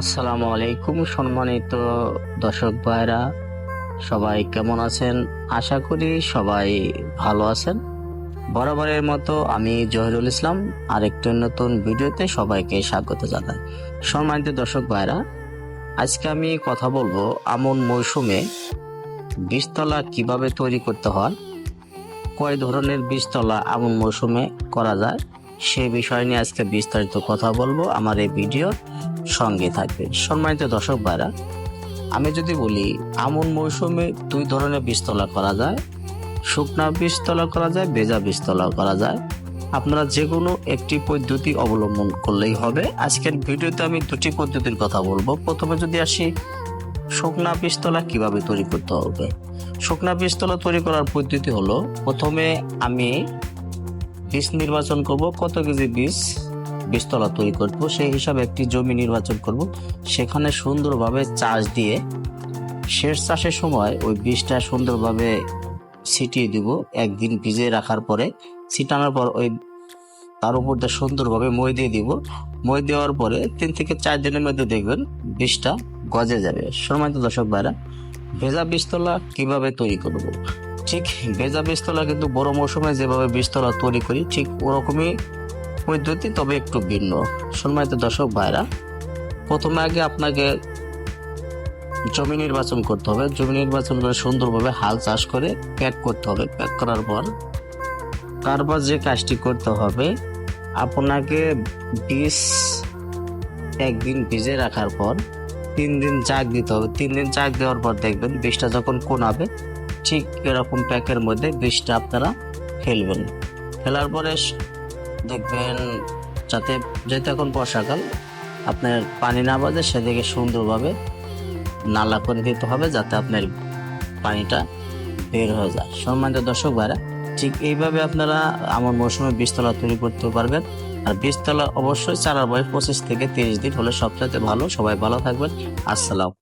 আসসালামু আলাইকুম, সম্মানিত দর্শক ভাইরা। সবাই কেমন আছেন? আশা করি সবাই ভালো আছেন। বরাবরের মতো আমি জহিরুল ইসলাম, আরেকটি নতুন ভিডিওতে সবাইকে স্বাগত জানাই। সম্মানিত দর্শক ভাইরা, আজকে আমি কথা বলব আমন মৌসুমে বীজতলা কীভাবে তৈরি করতে হয়, কয় ধরনের বীজতলা আমন মৌসুমে করা যায়, সে বিষয় নিয়ে আজকে বিস্তারিত কথা বলব আমার এই ভিডিওর। সঙ্গে থাকবে। সম্মানিত দর্শক ভাইরা, আমি যদি বলি, আমন মৌসুমে দুই ধরনের বীজতলা করা যায়। শুকনা বীজতলা করা যায়, ভেজা বীজতলা করা যায়। আপনারা যে কোনো একটি পদ্ধতি অবলম্বন করলেই হবে। আজকের ভিডিওতে আমি দুটি পদ্ধতির কথা বলব। প্রথমে যদি আসি, শুকনা বীজতলা কীভাবে তৈরি করতে হবে? শুকনা বীজতলা তৈরি করার পদ্ধতি হলো, প্রথমে আমি বীজ নির্বাচন করব, কত কেজি বীজ? বীজতলা তৈরি করব, সেই হিসাবে একটি জমি নির্বাচন করব। সেখানে সুন্দরভাবে চাষ দিয়ে শেষ চাষের সময় ওই বীজটা সুন্দরভাবে ছিটিয়ে দিব, একদিন ভিজে রাখার পরে। ছিটানোর পর ওই তার উপর দিয়ে সুন্দরভাবে মই দিয়ে দিব। মই দেওয়ার পরে তিন থেকে চার দিনের মধ্যে দেখবেন বীজটা গজে যাবে। সম্মানিত দর্শক ভাইরা, ভেজা বীজতলা কীভাবে তৈরি করব? ঠিক ভেজা বীজতলা কিন্তু বড় মৌসুমে যেভাবে বীজতলা তৈরি করি, ঠিক ওরকমই পদ্ধতি তবে একটু ভিন্ন। সম্মানিত দর্শক ভাইরা, প্রথমে আগে আপনাকে জমি নির্বাচন করতে হবে। জমি নির্বাচন করে সুন্দরভাবে হাল চাষ করে প্যাক করতে হবে। প্যাক করার পর তারপর যে কাজটি করতে হবে, আপনাকে বীজ একদিন ভিজে রাখার পর তিন দিন চাক দিতে হবে। তিন দিন চাক দেওয়ার পর দেখবেন বীজটা যখন কোনাবে, ঠিক এরকম প্যাকের মধ্যে বীজটা আপনারা ফেলবেন। ফেলার পরে দেখবেন যাতে যেহেতু এখন বর্ষাকাল, আপনার পানি না বাজে সেদিকে সুন্দরভাবে নালা করে দিতে হবে যাতে আপনার পানিটা বের হয়ে যায়। সম্মানিত দর্শক ভাইরা, ঠিক এইভাবে আপনারা আমার মৌসুমে বীজতলা তৈরি করতে পারবেন। আর বীজতলা অবশ্যই চারার বয়স পঁচিশ থেকে তিরিশ দিন হলে সবচাইতে ভালো। সবাই ভালো থাকবেন। আসসালাম।